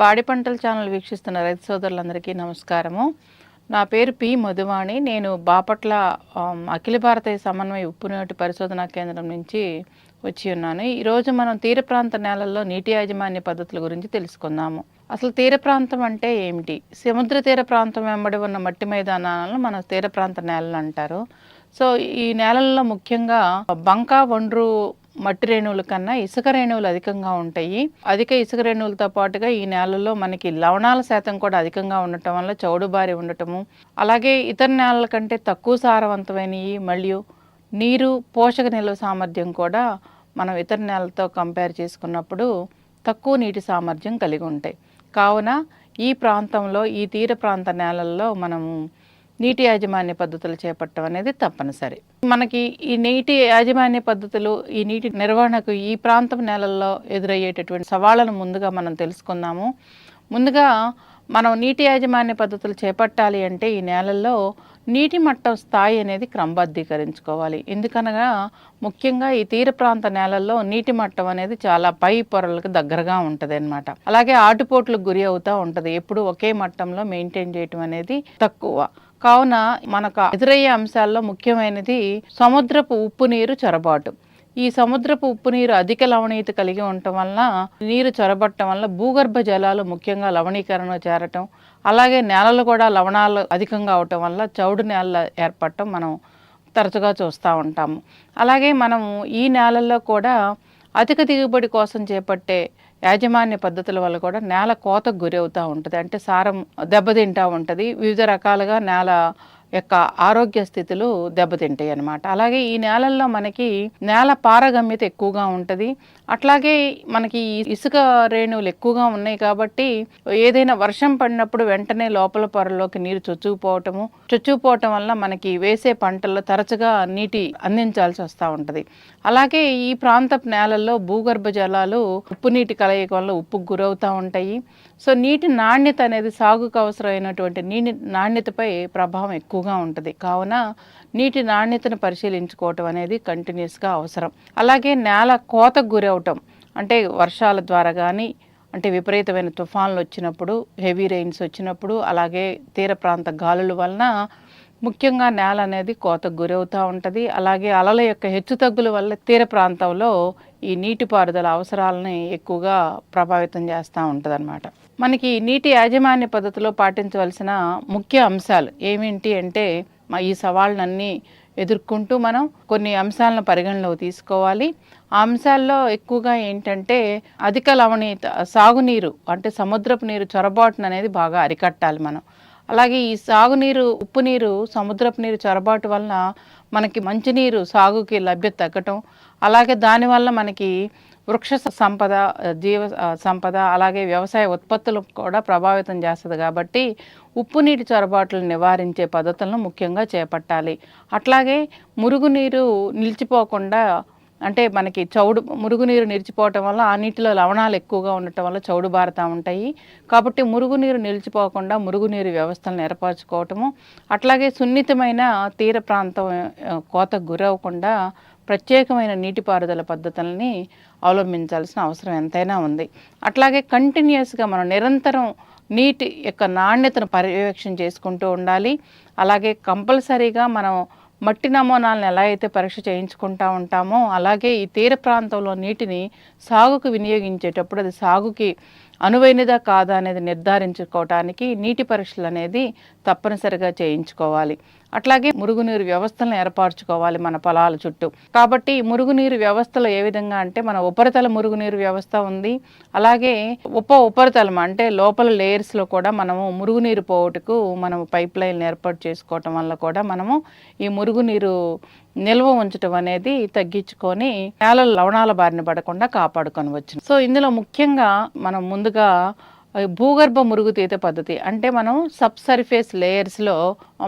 పాడి పంటల ఛానల్ వీక్షిస్తున్న రైతు సోదరులందరికీ నమస్కారము. నా పేరు పి మధువాణి. నేను బాపట్ల అఖిల భారతీయ సమన్వయ ఉప్పునీటి పరిశోధనా కేంద్రం నుంచి వచ్చి ఉన్నాను. ఈరోజు మనం తీర ప్రాంత నేలల్లో నీటి యాజమాన్య పద్ధతుల గురించి తెలుసుకుందాము. అసలు తీర ప్రాంతం అంటే ఏమిటి? సముద్ర తీర ప్రాంతం వెంబడి ఉన్న మట్టి మైదానాలను మన తీర ప్రాంత నేలలు అంటారు. సో ఈ నేలల్లో ముఖ్యంగా బంకా ఒండ్రు మట్టి రేణువుల కన్నా ఇసుక రేణువులు అధికంగా ఉంటాయి. అధిక ఇసుక రేణువులతో పాటుగా ఈ నేలల్లో మనకి లవణాల శాతం కూడా అధికంగా ఉండటం వల్ల చౌడుబారి ఉండటము అలాగే ఇతర నేలల కంటే తక్కువ సారవంతమైనవి మరియు నీరు పోషక నిల్వ సామర్థ్యం కూడా మనం ఇతర నేలతో కంపేర్ చేసుకున్నప్పుడు తక్కువ నీటి సామర్థ్యం కలిగి ఉంటాయి. కావున ఈ ప్రాంతంలో ఈ తీర ప్రాంత నేలల్లో మనము నీటి యాజమాన్య పద్ధతులు చేపట్టడం అనేది తప్పనిసరి. మనకి ఈ నీటి యాజమాన్య పద్ధతులు ఈ నీటి నిర్వహణకు ఈ ప్రాంతం నేలల్లో ఎదురయ్యేటటువంటి సవాళ్ళను ముందుగా మనం తెలుసుకుందాము. ముందుగా మనం నీటి యాజమాన్య పద్ధతులు చేపట్టాలి అంటే ఈ నేలల్లో నీటి మట్టం స్థాయి అనేది క్రమబద్ధీకరించుకోవాలి. ఎందుకనగా ముఖ్యంగా ఈ తీర ప్రాంత నేలల్లో నీటి మట్టం అనేది చాలా పై పొరలకు దగ్గరగా ఉంటుంది అనమాట అలాగే ఆటుపోట్లకు గురి అవుతూ ఉంటుంది. ఎప్పుడు ఒకే మట్టంలో మెయింటైన్ చేయటం అనేది తక్కువ. కావున మనకు ఎదురయ్యే అంశాల్లో ముఖ్యమైనది సముద్రపు ఉప్పు నీరు చొరబాటు. ఈ సముద్రపు ఉప్పు నీరు అధిక లవణీయత కలిగి ఉండటం వలన నీరు చొరబట్టడం వల్ల భూగర్భ జలాలు ముఖ్యంగా లవణీకరణ చేరటం అలాగే నేలలు కూడా లవణాలు అధికంగా అవటం వల్ల చౌడు నేలలు ఏర్పడటం మనం తరచుగా చూస్తూ ఉంటాము. అలాగే మనము ఈ నేలల్లో కూడా అధిక దిగుబడి కోసం చేపట్టే యాజమాన్య పద్ధతుల వల్ల కూడా నేల కోతకు గురవుతూ ఉంటుంది. అంటే సారం దెబ్బతింటూ ఉంటుంది. వివిధ రకాలుగా నేల యొక్క ఆరోగ్య స్థితులు దెబ్బతింటాయి అన్నమాట. అలాగే ఈ నేలల్లో మనకి నేల పారగమ్యత ఎక్కువగా ఉంటుంది. అట్లాగే మనకి ఇసుక రేణువులు ఎక్కువగా ఉన్నాయి కాబట్టి ఏదైనా వర్షం పడినప్పుడు వెంటనే లోపల పొరలోకి నీరు చొచ్చుకుపోవటము చొచ్చుకుపోవటం వల్ల మనకి వేసే పంటల్లో తరచుగా నీటి అందించాల్సి వస్తూ ఉంటుంది. అలాగే ఈ ప్రాంతపు నేలల్లో భూగర్భ జలాలు ఉప్పు నీటి కలయిక వల్ల ఉప్పుకు గురవుతూ ఉంటాయి. సో నీటి నాణ్యత అనేది సాగుకు అవసరమైనటువంటి నీటి నాణ్యతపై ప్రభావం ఎక్కువ ఎక్కువగా ఉంటుంది. కావున నీటి నాణ్యతను పరిశీలించుకోవటం అనేది కంటిన్యూస్గా అవసరం. అలాగే నేల కోతకు గురవటం అంటే వర్షాల ద్వారా కానీ అంటే విపరీతమైన తుఫాన్లు వచ్చినప్పుడు హెవీ రెయిన్స్ వచ్చినప్పుడు అలాగే తీర ప్రాంత గాలుల వలన ముఖ్యంగా నేల అనేది కోతకు గురవుతూ ఉంటుంది. అలాగే అలల యొక్క హెచ్చుతగ్గుల వల్ల తీర ప్రాంతంలో ఈ నీటిపారుదల అవసరాలని ఎక్కువగా ప్రభావితం చేస్తూ ఉంటుంది మనకి నీటి యాజమాన్య పద్ధతిలో పాటించవలసిన ముఖ్య అంశాలు ఏమిటి అంటే మా ఈ సవాళ్ళన్నీ ఎదుర్కొంటూ మనం కొన్ని అంశాలను పరిగణలోకి తీసుకోవాలి. ఆ అంశాల్లో ఎక్కువగా ఏంటంటే అధిక లవణీయత సాగునీరు అంటే సముద్రపు నీరు చొరబాటును అనేది బాగా అరికట్టాలి మనం. అలాగే ఈ సాగునీరు ఉప్పు నీరు సముద్రపు నీరు చొరబాటు వలన మనకి మంచినీరు సాగుకి లభ్యత తగ్గటం. అలాగే దానివల్ల మనకి వృక్ష సంపద జీవ సంపద అలాగే వ్యవసాయ ఉత్పత్తులు కూడా ప్రభావితం చేస్తుంది కాబట్టి ఉప్పు నీటి చొరబాట్లు నివారించే పద్ధతులను ముఖ్యంగా చేపట్టాలి. అట్లాగే మురుగునీరు నిలిచిపోకుండా అంటే మనకి చౌడు మురుగునీరు నిలిచిపోవటం వల్ల ఆ నీటిలో లవణాలు ఎక్కువగా ఉండటం వల్ల చౌడు బారుతూ ఉంటాయి. కాబట్టి మురుగునీరు నిలిచిపోకుండా మురుగునీరు వ్యవస్థలను ఏర్పరచుకోవటము అట్లాగే సున్నితమైన తీర ప్రాంతం కోతకు గురవ్వకుండా ప్రత్యేకమైన నీటిపారుదల పద్ధతులని అవలంబించాల్సిన అవసరం ఎంతైనా ఉంది. అట్లాగే కంటిన్యూస్గా మనం నిరంతరం నీటి యొక్క నాణ్యతను పర్యవేక్షణ చేసుకుంటూ ఉండాలి. అలాగే కంపల్సరీగా మనం మట్టి నమూనాలను ఎలా అయితే పరీక్ష చేయించుకుంటా ఉంటామో అలాగే ఈ తీర ప్రాంతంలో నీటిని సాగుకు వినియోగించేటప్పుడు అది సాగుకి అనువైనదా కాదా అనేది నిర్ధారించుకోవటానికి నీటి పరీక్షలు అనేది తప్పనిసరిగా చేయించుకోవాలి. అట్లాగే మురుగునీరు వ్యవస్థలను ఏర్పరచుకోవాలి మన పొలాల చుట్టూ. కాబట్టి మురుగునీరు వ్యవస్థలో ఏ విధంగా అంటే మన ఉపరితల మురుగునీరు వ్యవస్థ ఉంది. అలాగే ఉప ఉపరితలం అంటే లోపల లేయర్స్లో కూడా మనము మురుగునీరు పోవటకు మనము పైప్ లైన్ ఏర్పాటు చేసుకోవటం వల్ల కూడా మనము ఈ మురుగునీరు నిల్వ ఉంచడం అనేది తగ్గించుకొని నేల లవణాల బారిన పడకుండా కాపాడుకొనవచ్చు. సో ఇందులో ముఖ్యంగా మనం ముందుగా భూగర్భ మురుగుతీత పద్ధతి అంటే మనం సబ్ సర్ఫేస్ లేయర్స్లో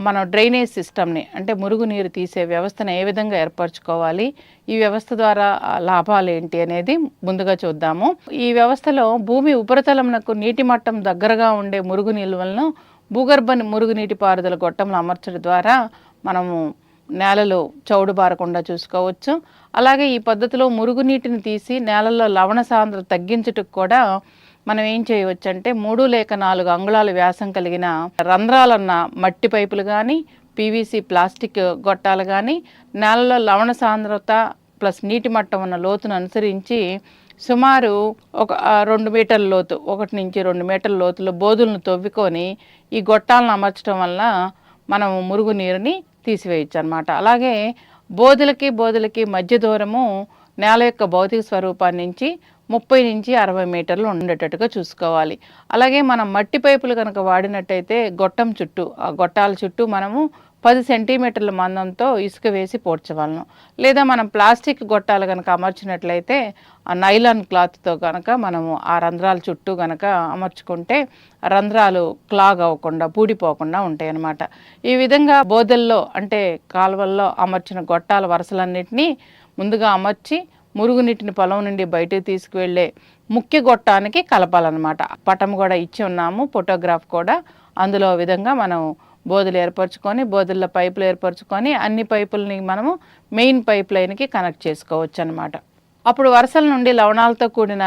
మనం డ్రైనేజ్ సిస్టమ్ని అంటే మురుగునీరు తీసే వ్యవస్థను ఏ విధంగా ఏర్పరచుకోవాలి ఈ వ్యవస్థ ద్వారా లాభాలు ఏంటి అనేది ముందుగా చూద్దాము. ఈ వ్యవస్థలో భూమి ఉపరితలంకు నీటి మట్టం దగ్గరగా ఉండే మురుగు నిల్వలను భూగర్భ మురుగునీటి పారుదల గొట్టంలో అమర్చడం ద్వారా మనము నేలలో చౌడు బారకుండా చూసుకోవచ్చు. అలాగే ఈ పద్ధతిలో మురుగునీటిని తీసి నేలల్లో లవణ సాంద్రత తగ్గించుటకు కూడా మనం ఏం చేయవచ్చు అంటే మూడు లేక నాలుగు అంగుళాల వ్యాసం కలిగిన రంధ్రాలున్న మట్టి పైపులు కానీ పీవీసీ ప్లాస్టిక్ గొట్టాలు కానీ నేలలో లవణ సాంద్రత ప్లస్ నీటి మట్టం ఉన్న లోతును అనుసరించి సుమారు ఒక రెండు మీటర్ల లోతు ఒకటి నుంచి రెండు మీటర్ల లోతులో బోధులను తవ్వుకొని ఈ గొట్టాలను అమర్చడం వల్ల మనం మురుగునీరుని తీసివేయచ్చు అనమాట అలాగే బోధులకి బోధులకి మధ్య దూరము నేల యొక్క భౌతిక స్వరూపాన్ని నుంచి ముప్పై నుంచి అరవై మీటర్లు ఉండేటట్టుగా చూసుకోవాలి. అలాగే మనం మట్టి పైపులు కనుక వాడినట్టయితే గొట్టం చుట్టూ ఆ గొట్టాల చుట్టూ మనము పది సెంటీమీటర్ల మందంతో ఇసుక వేసి పోడ్చవలను. లేదా మనం ప్లాస్టిక్ గొట్టాలు కనుక అమర్చినట్లయితే ఆ నైలాన్ క్లాత్తో కనుక మనము ఆ రంధ్రాల చుట్టూ కనుక అమర్చుకుంటే ఆ రంధ్రాలు క్లాగ్ అవ్వకుండా పూడిపోకుండా ఉంటాయి అన్నమాట ఈ విధంగా బోదెల్లో అంటే కాలువల్లో అమర్చిన గొట్టాల వరుసలన్నింటినీ ముందుగా అమర్చి మురుగునీటిని పొలం నుండి బయటకు తీసుకువెళ్ళే ముఖ్య గొట్టానికి కలపాలన్నమాట. పటం కూడా ఇచ్చి ఉన్నాము ఫోటోగ్రాఫ్ కూడా. అందులో విధంగా మనం బోధులు ఏర్పరచుకొని బోధుల్లో పైపులు ఏర్పరచుకొని అన్ని పైపుల్ని మనము మెయిన్ పైప్ లైన్కి కనెక్ట్ చేసుకోవచ్చు అనమాట అప్పుడు వరుసల నుండి లవణాలతో కూడిన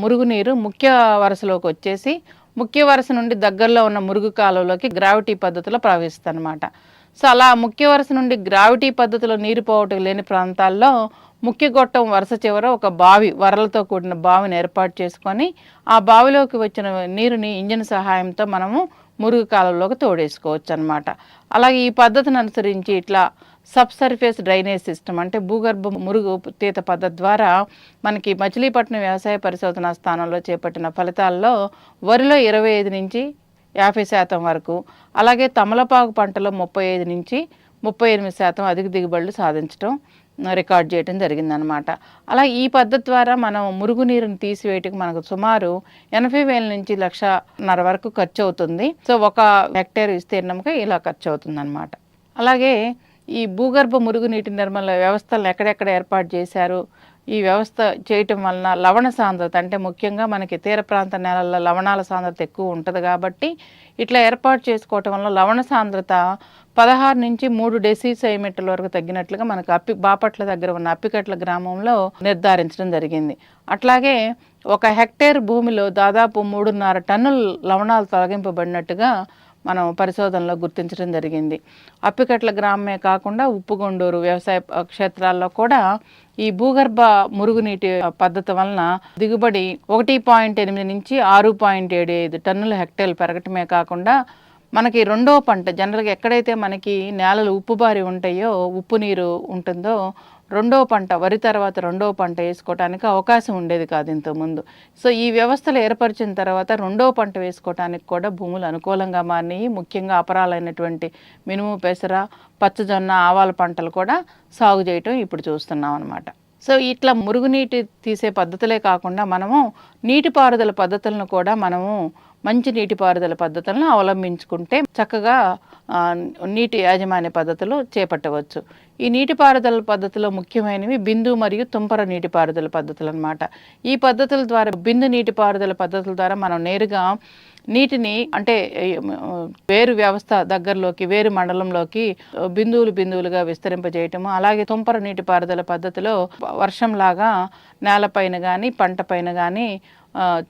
మురుగునీరు ముఖ్య వరుసలోకి వచ్చేసి ముఖ్య వరుస నుండి దగ్గరలో ఉన్న మురుగు కాలువలోకి గ్రావిటీ పద్ధతిలో ప్రవహిస్తుంది అనమాట సో అలా ముఖ్య వరుస నుండి గ్రావిటీ పద్ధతిలో నీరు పోవటం లేని ప్రాంతాల్లో ముఖ్య గొట్టం వరుస చివర ఒక బావి వరలతో కూడిన బావిని ఏర్పాటు చేసుకొని ఆ బావిలోకి వచ్చిన నీరుని ఇంజిన్ సహాయంతో మనము మురుగు కాలంలోకి తోడేసుకోవచ్చు అనమాట అలాగే ఈ పద్ధతిని అనుసరించి ఇట్లా సబ్ సర్ఫేస్ డ్రైనేజ్ సిస్టమ్ అంటే భూగర్భ మురుగు తీత పద్ధతి ద్వారా మనకి మచిలీపట్నం వ్యవసాయ పరిశోధనా స్థానంలో చేపట్టిన ఫలితాల్లో వరిలో ఇరవై ఐదు నుంచి యాభై శాతం వరకు అలాగే తమలపాకు పంటలో ముప్పై ఐదు నుంచి ముప్పై ఎనిమిది శాతం అధిక దిగుబడులు సాధించడం రికార్డ్ చేయడం జరిగిందనమాట అలా ఈ పద్ధతి ద్వారా మనం మురుగునీరుని తీసివేయటం మనకు సుమారు ఎనభై వేల నుంచి లక్షన్నర వరకు ఖర్చు అవుతుంది సో ఒక హెక్టేర్ విస్తీర్ణంకి ఇలా ఖర్చు అవుతుంది అనమాట అలాగే ఈ భూగర్భ మురుగునీటి నిర్మల వ్యవస్థలను ఎక్కడెక్కడ ఏర్పాటు చేశారు? ఈ వ్యవస్థ చేయటం వలన లవణ సాంద్రత అంటే ముఖ్యంగా మనకి తీర ప్రాంత నేలల్లో లవణాల సాంద్రత ఎక్కువ ఉంటుంది కాబట్టి ఇట్లా ఏర్పాటు చేసుకోవటం వల్ల లవణ సాంద్రత పదహారు నుంచి మూడు డెసిసైమీటర్ల వరకు తగ్గినట్లుగా మనకు అప్పి బాపట్ల దగ్గర ఉన్న అప్పికట్ల గ్రామంలో నిర్ధారించడం జరిగింది. అట్లాగే ఒక హెక్టేర్ భూమిలో దాదాపు మూడున్నర టన్నుల లవణాలు తొలగింపబడినట్టుగా మనం పరిశోధనలో గుర్తించడం జరిగింది. అప్పికట్ల గ్రామమే కాకుండా ఉప్పుగొండూరు వ్యవసాయ క్షేత్రాల్లో కూడా ఈ భూగర్భ మురుగునీటి పద్ధతి వలన దిగుబడి ఒకటి పాయింట్ ఎనిమిది నుంచి ఆరు పాయింట్ ఏడు ఐదు టన్నుల హెక్టేర్లు పెరగటమే కాకుండా మనకి రెండో పంట జనరల్గా ఎక్కడైతే మనకి నేలలు ఉప్పుబారి ఉంటాయో ఉప్పు నీరు ఉంటుందో రెండో పంట వరి తర్వాత రెండో పంట వేసుకోవడానికి అవకాశం ఉండేది కాదు ఇంతకుముందు. సో ఈ వ్యవస్థలు ఏర్పరిచిన తర్వాత రెండో పంట వేసుకోవడానికి కూడా భూములు అనుకూలంగా మారినాయి. ముఖ్యంగా అపరాలైనటువంటి మినుము పెసర పచ్చజొన్న ఆవాల పంటలు కూడా సాగు చేయటం ఇప్పుడు చూస్తున్నాం అనమాట సో ఇట్లా మురుగునీటి తీసే పద్ధతులే కాకుండా మనము నీటిపారుదల పద్ధతులను కూడా మనము మంచి నీటిపారుదల పద్ధతులను అవలంబించుకుంటే చక్కగా నీటి యాజమాన్య పద్ధతులు చేపట్టవచ్చు. ఈ నీటిపారుదల పద్ధతిలో ముఖ్యమైనవి బిందు మరియు తుంపర నీటిపారుదల పద్ధతులు అన్నమాట ఈ పద్ధతుల ద్వారా బిందు నీటిపారుదల పద్ధతుల ద్వారా మనం నేరుగా నీటిని అంటే వేరు వ్యవస్థ దగ్గరలోకి వేరు మండలంలోకి బిందువులు బిందువులుగా విస్తరింపజేయటము అలాగే తుంపర నీటిపారుదల పద్ధతిలో వర్షంలాగా నేలపైన కానీ పంట పైన కానీ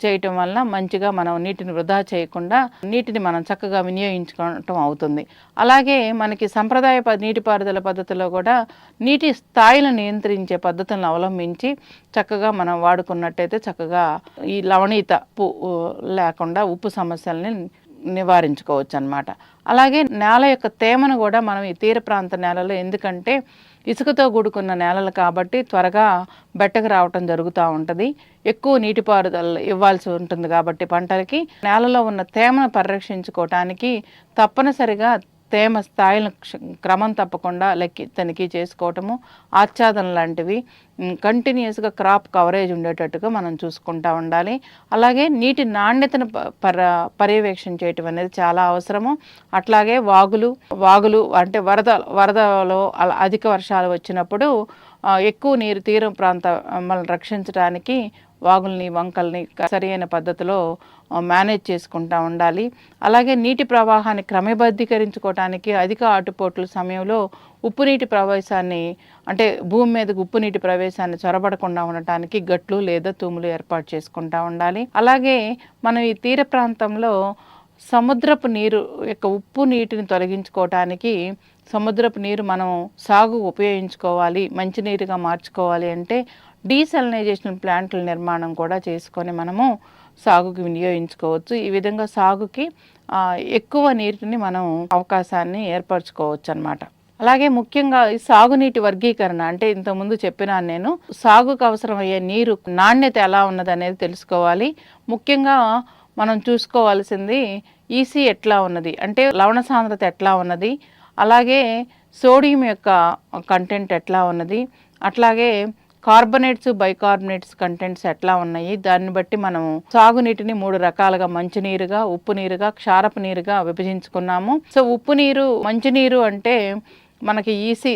చేయటం వల్ల మంచిగా మనం నీటిని వృధా చేయకుండా నీటిని మనం చక్కగా వినియోగించుకోవటం అవుతుంది. అలాగే మనకి సంప్రదాయ ప- నీటిపారుదల పద్ధతిలో కూడా నీటి స్థాయిలను నియంత్రించే పద్ధతులను అవలంబించి చక్కగా మనం వాడుకున్నట్టయితే చక్కగా ఈ లవణీత ఉప్పు లేకుండా ఉప్పు సమస్యల్ని నివారించుకోవచ్చు అన్నమాట అలాగే నేల యొక్క తేమను కూడా మనం ఈ తీర ప్రాంత నేలలో ఎందుకంటే ఇసుకతో కూడుకున్న నేలలు కాబట్టి త్వరగా బెట్టకు రావటం జరుగుతూ ఉంటుంది. ఎక్కువ నీటిపారుదల ఇవ్వాల్సి ఉంటుంది కాబట్టి పంటలకి. నేలలో ఉన్న తేమను పరిరక్షించుకోవటానికి తప్పనిసరిగా తేమ స్థాయిలను క్ష- క్రమం తప్పకుండా లెక్కి తనిఖీ చేసుకోవటము ఆచ్ఛాదన లాంటివి కంటిన్యూస్గా క్రాప్ కవరేజ్ ఉండేటట్టుగా మనం చూసుకుంటా ఉండాలి. అలాగే నీటి నాణ్యతను ప- పర పర్యవేక్షణ చేయటం అనేది చాలా అవసరము. అట్లాగే వాగులు వాగులు అంటే వరద వరదలో అధిక వర్షాలు వచ్చినప్పుడు ఎక్కువ నీరు తీరం ప్రాంత మనం రక్షించడానికి వాగుల్ని వంకల్ని సరి సరైన పద్ధతిలో మేనేజ్ చేసుకుంటా ఉండాలి. అలాగే నీటి ప్రవాహాన్ని క్రమబద్ధీకరించుకోవటానికి అధిక ఆటుపోట్ల సమయంలో ఉప్పు నీటి ప్రవేశాన్ని అంటే భూమి మీదకి ఉప్పు నీటి ప్రవేశాన్ని చొరబడకుండా ఉండటానికి గట్లు లేదా తూములు ఏర్పాటు చేసుకుంటా ఉండాలి. అలాగే మనం ఈ తీర ప్రాంతంలో సముద్రపు నీరు యొక్క ఉప్పు నీటిని తొలగించుకోవటానికి సముద్రపు నీరు మనం సాగు ఉపయోగించుకోవాలి మంచినీరుగా మార్చుకోవాలి అంటే డీసెలనైజేషన్ ప్లాంట్ల నిర్మాణం కూడా చేసుకొని మనము సాగుకి వినియోగించుకోవచ్చు. ఈ విధంగా సాగుకి ఎక్కువ నీటిని మనం అవకాశాన్ని ఏర్పరచుకోవచ్చు అన్నమాట అలాగే ముఖ్యంగా ఈ సాగునీటి వర్గీకరణ అంటే ఇంతకుముందు చెప్పినాను నేను సాగుకు అవసరమయ్యే నీరు నాణ్యత ఎలా ఉన్నది అనేది తెలుసుకోవాలి. ముఖ్యంగా మనం చూసుకోవాల్సింది ఈసీ ఎట్లా ఉన్నది అంటే లవణ సాంద్రత ఎట్లా ఉన్నది అలాగే సోడియం యొక్క కంటెంట్ ఎట్లా ఉన్నది అట్లాగే కార్బనేట్స్ బైకార్బనేట్స్ కంటెంట్స్ ఎట్లా ఉన్నాయి? దాన్ని బట్టి మనం సాగునీటిని మూడు రకాలుగా మంచినీరుగా ఉప్పు నీరుగా క్షారపు నీరుగా విభజించుకున్నాము. సో ఉప్పు నీరు మంచినీరు అంటే మనకి ఈసీ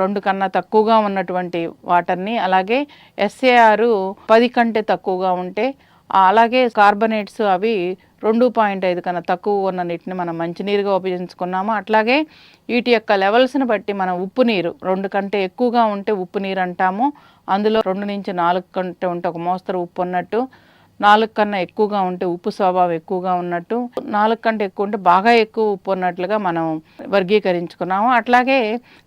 రెండు కన్నా తక్కువగా ఉన్నటువంటి వాటర్ని అలాగే ఎస్ఏఆర్ పది కంటే తక్కువగా ఉంటే అలాగే కార్బనేట్స్ అవి రెండు పాయింట్ ఐదు కన్నా తక్కువ ఉన్న నీటిని మనం మంచినీరుగా ఉపయోగించుకున్నాము. అట్లాగే వీటి యొక్క లెవెల్స్ని బట్టి మనం ఉప్పు నీరు రెండు కంటే ఎక్కువగా ఉంటే ఉప్పు నీరు అంటాము. అందులో రెండు నుంచి నాలుగు కంటే ఉంటే ఒక మోస్తరు ఉప్పు ఉన్నట్టు నాలుగు కన్నా ఎక్కువగా ఉంటే ఉప్పు స్వభావం ఎక్కువగా ఉన్నట్టు నాలుగు కంటే ఎక్కువ ఉంటే బాగా ఎక్కువ ఉప్పు ఉన్నట్లుగా మనం వర్గీకరించుకున్నాము. అట్లాగే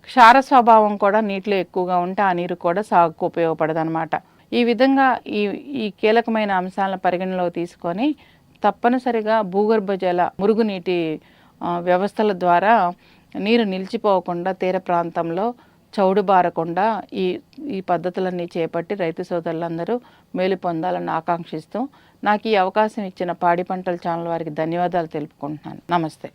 క్షార స్వభావం కూడా నీటిలో ఎక్కువగా ఉంటే ఆ నీరు కూడా సాగుకు ఉపయోగపడదు ఈ విధంగా ఈ ఈ కీలకమైన అంశాలను పరిగణలో తీసుకొని తప్పనిసరిగా భూగర్భ జల మురుగునీటి వ్యవస్థల ద్వారా నీరు నిలిచిపోకుండా తీర ప్రాంతంలో చౌడుబారకుండా ఈ ఈ పద్ధతులన్నీ చేపట్టి రైతు సోదరులందరూ మేలు పొందాలని ఆకాంక్షిస్తూ నాకు ఈ అవకాశం ఇచ్చిన పాడి పంటల ఛానల్ వారికి ధన్యవాదాలు తెలుపుకుంటున్నాను. నమస్తే.